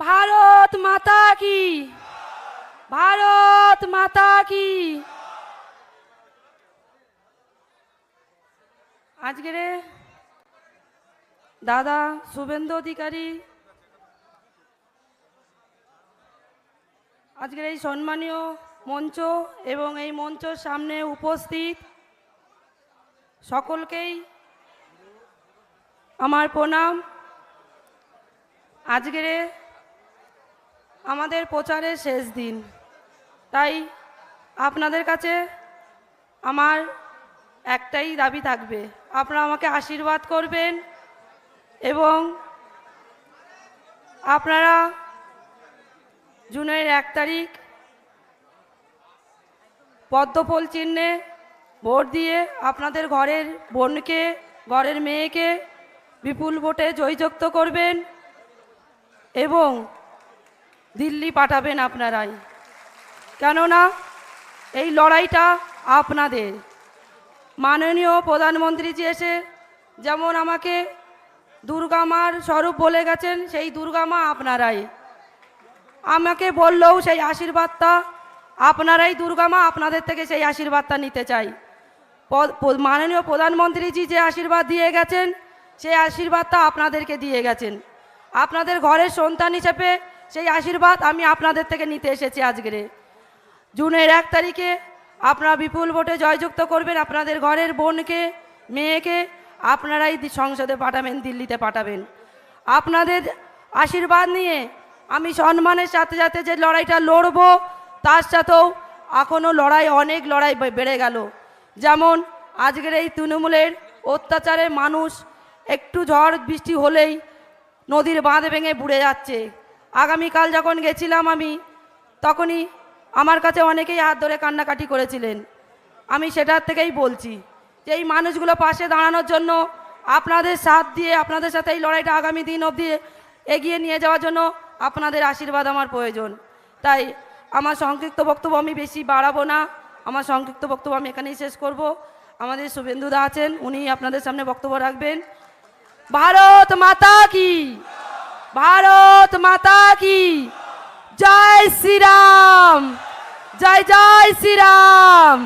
ভারত মাতা কি? ভারত মাতা কি? আজকের দাদা শুভেন্দু অধিকারী, আজকের এই সম্মানীয় মঞ্চ এবং এই মঞ্চের সামনে উপস্থিত সকলকেই আমার প্রণাম। আজকের আমাদের প্রচারের শেষ দিন। তাই আপনাদের কাছে আমার একটাই দাবি থাকবে। আপনারা আমাকে আশীর্বাদ করবেন এবং আপনারা জুনের এক তারিখ পদ্মফুল চিহ্নে ভোট দিয়ে আপনাদের ঘরের বোনকে, ঘরের মেয়েকে বিপুল ভোটে জয়যুক্ত করবেন এবং দিল্লি পাঠাবেন আপনারাই। কেননা এই লড়াইটা আপনাদের। মাননীয় প্রধানমন্ত্রীজি এসে যেমন আমাকে দুর্গা মার স্বরূপ বলে গেছেন, সেই দুর্গা মা আপনারাই। আমাকে বললেও সেই আশীর্বাদটা আপনারাই দুর্গা মা আপনাদের থেকে সেই আশীর্বাদটা নিতে চাই। মাননীয় প্রধানমন্ত্রীজি যে আশীর্বাদ দিয়ে গেছেন, সেই আশীর্বাদটা আপনাদেরকে দিয়ে গেছেন। আপনাদের ঘরের সন্তান হিসেবে সেই আশীর্বাদ আমি আপনাদের থেকে নিতে এসেছি আজকেরে জুনের এক তারিখে আপনারা বিপুল ভোটে জয়যুক্ত করবেন আপনাদের ঘরের বোনকে, মেয়েকে, আপনারাই সংসদে পাঠাবেন, দিল্লিতে পাঠাবেন। আপনাদের আশীর্বাদ নিয়ে আমি সম্মানের সাথে সাথে যে লড়াইটা লড়বো, তার সাথেও এখনও লড়াই, অনেক লড়াই বেড়ে গেল। যেমন আজকের এই তৃণমূলের অত্যাচারে মানুষ একটু ঝড় বৃষ্টি হলেই নদীর বাঁধ ভেঙে বুড়ে যাচ্ছে। আগামীকাল যখন গেছিলাম আমি, তখনই আমার কাছে অনেকেই হাত ধরে কান্নাকাটি করেছিলেন। আমি সেটার থেকেই বলছি যে এই মানুষগুলো পাশে দাঁড়ানোর জন্য, আপনাদের সাথ দিয়ে, আপনাদের সাথে এই লড়াইটা আগামী দিন অবধি এগিয়ে নিয়ে যাওয়ার জন্য আপনাদের আশীর্বাদ আমার প্রয়োজন। তাই আমার সংক্ষিপ্ত বক্তব্য আমি বেশি বাড়াবো না। আমার সংক্ষিপ্ত বক্তব্য আমি এখানেই শেষ করব। আমাদের শুভেন্দুদা আছেন উনি আপনাদের সামনে বক্তব্য রাখবেন। ভারত মাতা কি? ভারত মাতা কি? জয় শ্রীরাম। জয় জয় শ্রীরাম।